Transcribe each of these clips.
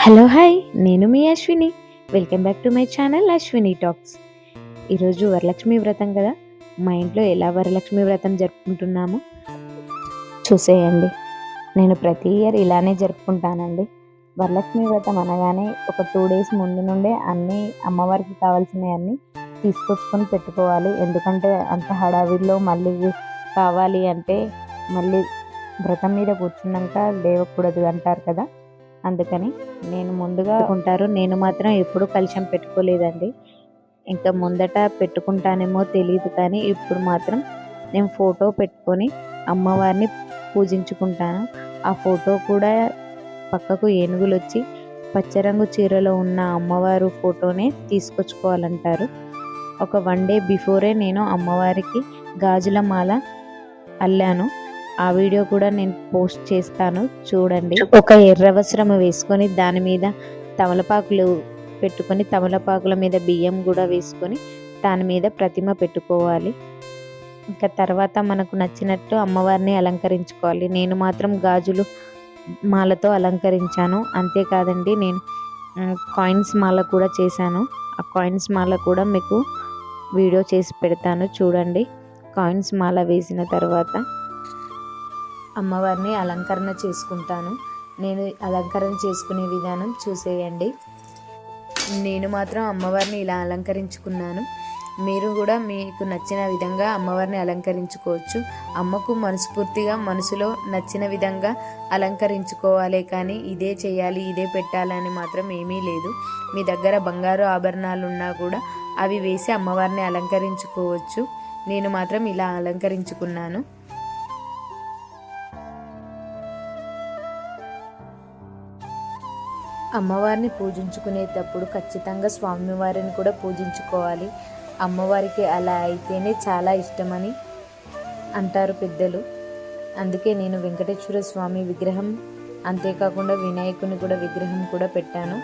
Hello hi. నేను మీ Ashwini. Welcome back to my channel Ashwini talks. ఈరోజు వరలక్ష్మి వ్రతం కదా? మా ఇంట్లో ఎలా వరలక్ష్మి వ్రతం జరుపుకుంటున్నామో? చూసేయండి. నేను ప్రతి ఇయర్ ఇలానే జరుపుకుంటానండి. వరలక్ష్మి వ్రతం అనగానే ఒక టూ డేస్ ముందు నుండే అన్నీ అమ్మవారికి కావాల్సినవి అన్నీ తీసుకొచ్చుకొని పెట్టుకోవాలి. ఎందుకంటే అంత హడావిడిలో మళ్ళీ కావాలి అంటే మళ్ళీ వ్రతం మీద కూర్చున్నాక లేవకూడదు అంటారు కదా? అందుకని నేను ముందుగా ఉంటారు. నేను మాత్రం ఎప్పుడు కలుషం పెట్టుకోలేదండి. ఇంకా ముందట పెట్టుకుంటానేమో తెలియదు కానీ ఇప్పుడు మాత్రం నేను ఫోటో పెట్టుకొని అమ్మవారిని పూజించుకుంటాను. ఆ ఫోటో కూడా పక్కకు ఏనుగులు వచ్చి పచ్చరంగు చీరలో ఉన్న అమ్మవారు ఫోటోనే తీసుకొచ్చుకోవాలంటారు. ఒక వన్ డే బిఫోరే నేను అమ్మవారికి గాజుల మాల అల్లాను. ఆ వీడియో కూడా నేను పోస్ట్ చేస్తాను చూడండి. ఒక ఎర్ర వస్త్రము వేసుకొని దాని మీద తమలపాకులు పెట్టుకొని తమలపాకుల మీద బియ్యం కూడా వేసుకొని దాని మీద ప్రతిమ పెట్టుకోవాలి. ఇంకా తర్వాత మనకు నచ్చినట్టు అమ్మవారిని అలంకరించుకోవాలి. నేను మాత్రం గాజులు మాలతో అలంకరించాను. అంతేకాదండి నేను కాయిన్స్ మాల కూడా చేశాను. ఆ కాయిన్స్ మాల కూడా మీకు వీడియో చేసి పెడతాను చూడండి. కాయిన్స్ మాల వేసిన తర్వాత అమ్మవారిని అలంకరణ చేసుకుంటాను. నేను అలంకరణ చేసుకునే విధానం చూసేయండి. నేను మాత్రం అమ్మవారిని ఇలా అలంకరించుకున్నాను. మీరు కూడా మీకు నచ్చిన విధంగా అమ్మవారిని అలంకరించుకోవచ్చు. అమ్మకు మనస్ఫూర్తిగా మనసులో నచ్చిన విధంగా అలంకరించుకోవాలి కానీ ఇదే చేయాలి ఇదే పెట్టాలని మాత్రం ఏమీ లేదు. మీ దగ్గర బంగారు ఆభరణాలు ఉన్నా కూడా అవి వేసి అమ్మవారిని అలంకరించుకోవచ్చు. నేను మాత్రం ఇలా అలంకరించుకున్నాను. అమ్మవారిని పూజించుకునేటప్పుడు ఖచ్చితంగా స్వామివారిని కూడా పూజించుకోవాలి. అమ్మవారికి అలా అయితేనే చాలా ఇష్టమని అంటారు పెద్దలు. అందుకే నేను వెంకటేశ్వర స్వామి విగ్రహం అంతేకాకుండా వినాయకుని కూడా విగ్రహం కూడా పెట్టాను.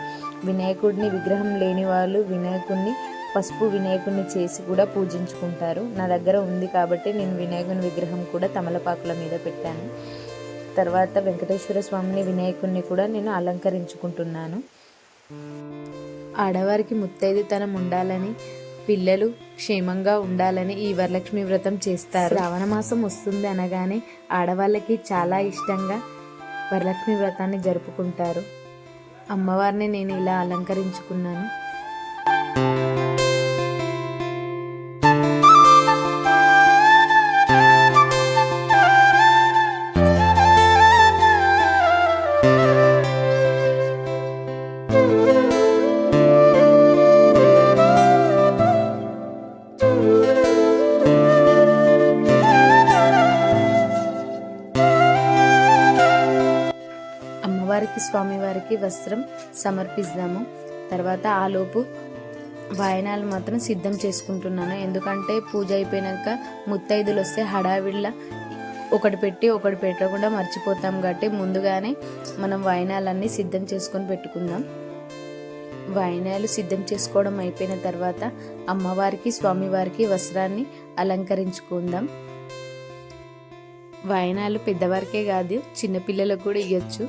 వినాయకుడిని విగ్రహం లేని వాళ్ళు వినాయకుడిని పసుపు వినాయకుడిని చేసి కూడా పూజించుకుంటారు. నా దగ్గర ఉంది కాబట్టి నేను వినాయకుని విగ్రహం కూడా తమలపాకుల మీద పెట్టాను. తర్వాత వెంకటేశ్వర స్వామిని వినాయకుడిని కూడా నేను అలంకరించుకుంటున్నాను. ఆడవారికి ముత్తైదుతనం ఉండాలని పిల్లలు క్షేమంగా ఉండాలని ఈ వరలక్ష్మి వ్రతం చేస్తారు. శ్రావణ మాసం వస్తుంది అనగానే ఆడవాళ్ళకి చాలా ఇష్టంగా వరలక్ష్మి వ్రతాన్ని జరుపుకుంటారు. అమ్మవారిని నేను ఇలా అలంకరించుకున్నాను. స్వామివారికి వస్త్రం సమర్పిస్తాము తర్వాత ఆలోపు వాయనాలు మాత్రం సిద్ధం చేసుకుంటున్నాను. ఎందుకంటే పూజ అయిపోయినాక ముత్తైదులు వస్తే హడావిడిలా ఒకటి పెట్టి ఒకటి పెట్టకుండా మర్చిపోతాం కాబట్టి ముందుగానే మనం వాయనాలన్నీ సిద్ధం చేసుకొని పెట్టుకుందాం. వాయనాలు సిద్ధం చేసుకోవడం అయిపోయిన తర్వాత అమ్మవారికి స్వామివారికి వస్త్రాన్ని అలంకరించుకుందాం. వాయనాలు పెద్దవారికే కాదు చిన్నపిల్లలకు కూడా ఇవ్వచ్చు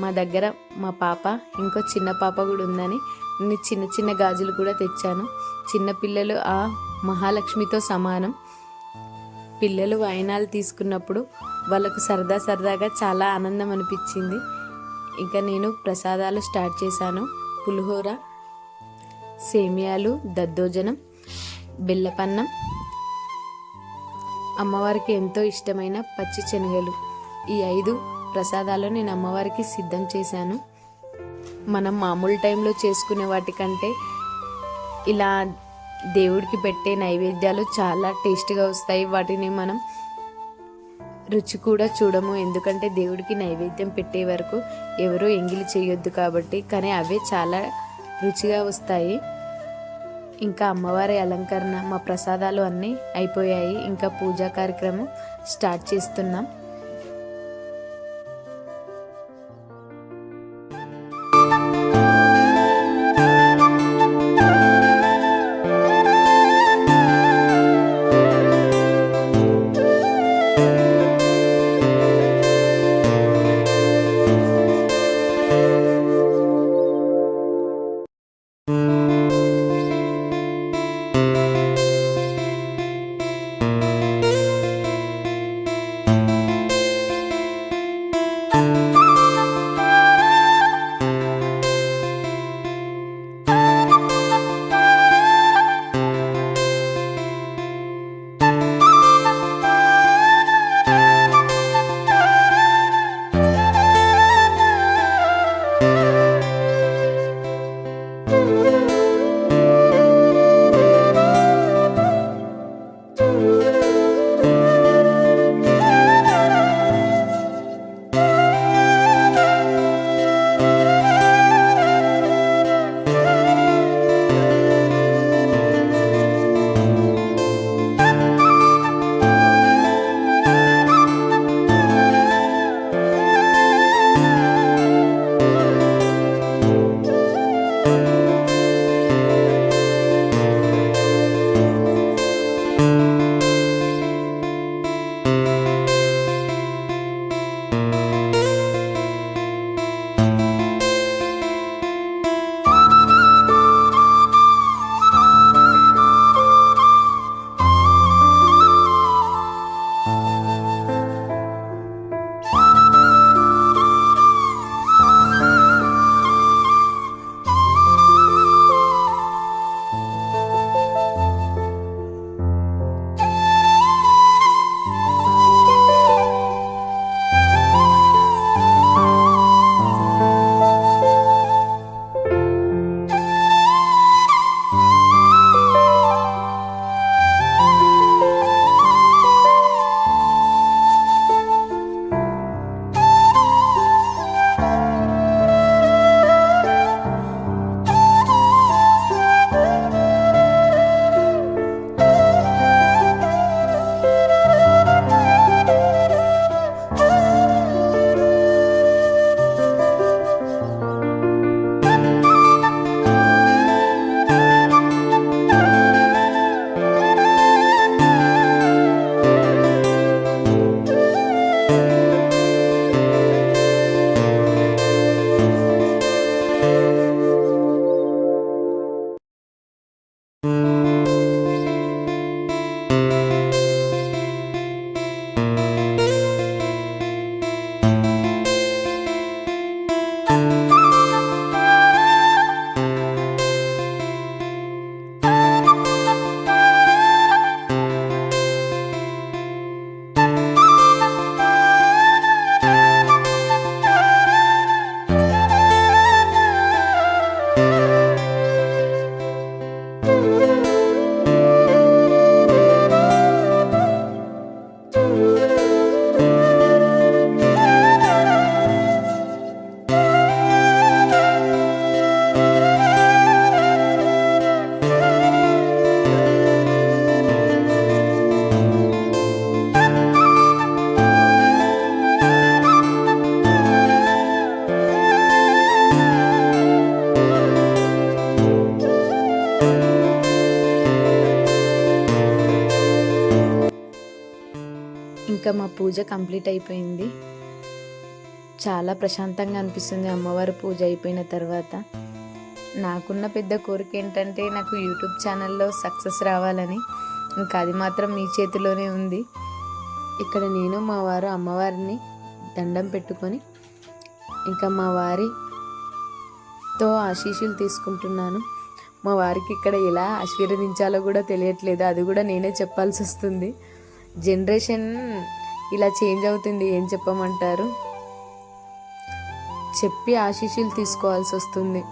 మా దగ్గర మా పాప ఇంకో చిన్న పాప కూడా ఉందని నేను చిన్న చిన్న గాజులు కూడా తెచ్చాను. చిన్నపిల్లలు ఆ మహాలక్ష్మితో సమానం. పిల్లలు వాయనాలు తీసుకున్నప్పుడు వాళ్ళకు సరదా సరదాగా చాలా ఆనందం అనిపించింది. ఇంకా నేను ప్రసాదాలు స్టార్ట్ చేశాను. పులిహోర సేమియాలు దద్దోజనం బెల్లపన్నం అమ్మవారికి ఎంతో ఇష్టమైన పచ్చి శనగలు. ఈ ఐదు ప్రసాదాలు నేను అమ్మవారికి సిద్ధం చేశాను. మనం మామూలు టైంలో చేసుకునే వాటికంటే ఇలా దేవుడికి పెట్టే నైవేద్యాలు చాలా టేస్ట్గా వస్తాయి. వాటిని మనం రుచి కూడా చూడము. ఎందుకంటే దేవుడికి నైవేద్యం పెట్టే వరకు ఎవరూ ఎంగిలి చేయొద్దు కాబట్టి. కానీ అవే చాలా రుచిగా వస్తాయి. ఇంకా అమ్మవారి అలంకరణ మా ప్రసాదాలు అన్నీ అయిపోయాయి. ఇంకా పూజా కార్యక్రమం స్టార్ట్ చేస్తున్నాం. ఇంకా మా పూజ కంప్లీట్ అయిపోయింది. చాలా ప్రశాంతంగా అనిపిస్తుంది అమ్మవారి పూజ అయిపోయిన తర్వాత. నాకున్న పెద్ద కోరిక ఏంటంటే నాకు యూట్యూబ్ ఛానల్లో సక్సెస్ రావాలని. ఇంకా అది మాత్రం మీ చేతిలోనే ఉంది. ఇక్కడ నేను మా వారు అమ్మవారిని దండం పెట్టుకొని ఇంకా మా వారితో ఆశీస్సులు తీసుకుంటున్నాను. మా వారికి ఇక్కడ ఎలా ఆశీర్వదించాలో కూడా తెలియట్లేదు. అది కూడా నేనే చెప్పాల్సి వస్తుంది. జనరేషన్ ఇలా చేంజ్ అవుతుంది ఏం చెప్పమంటారు? చెప్పి ఆశీస్సులు తీసుకోవాల్సి వస్తుంది.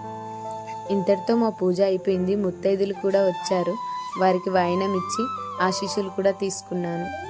ఇంతటితో మా పూజ అయిపోయింది. ముత్తైదులు కూడా వచ్చారు. వారికి వాయినం ఇచ్చి ఆశీస్సులు కూడా తీసుకున్నాను.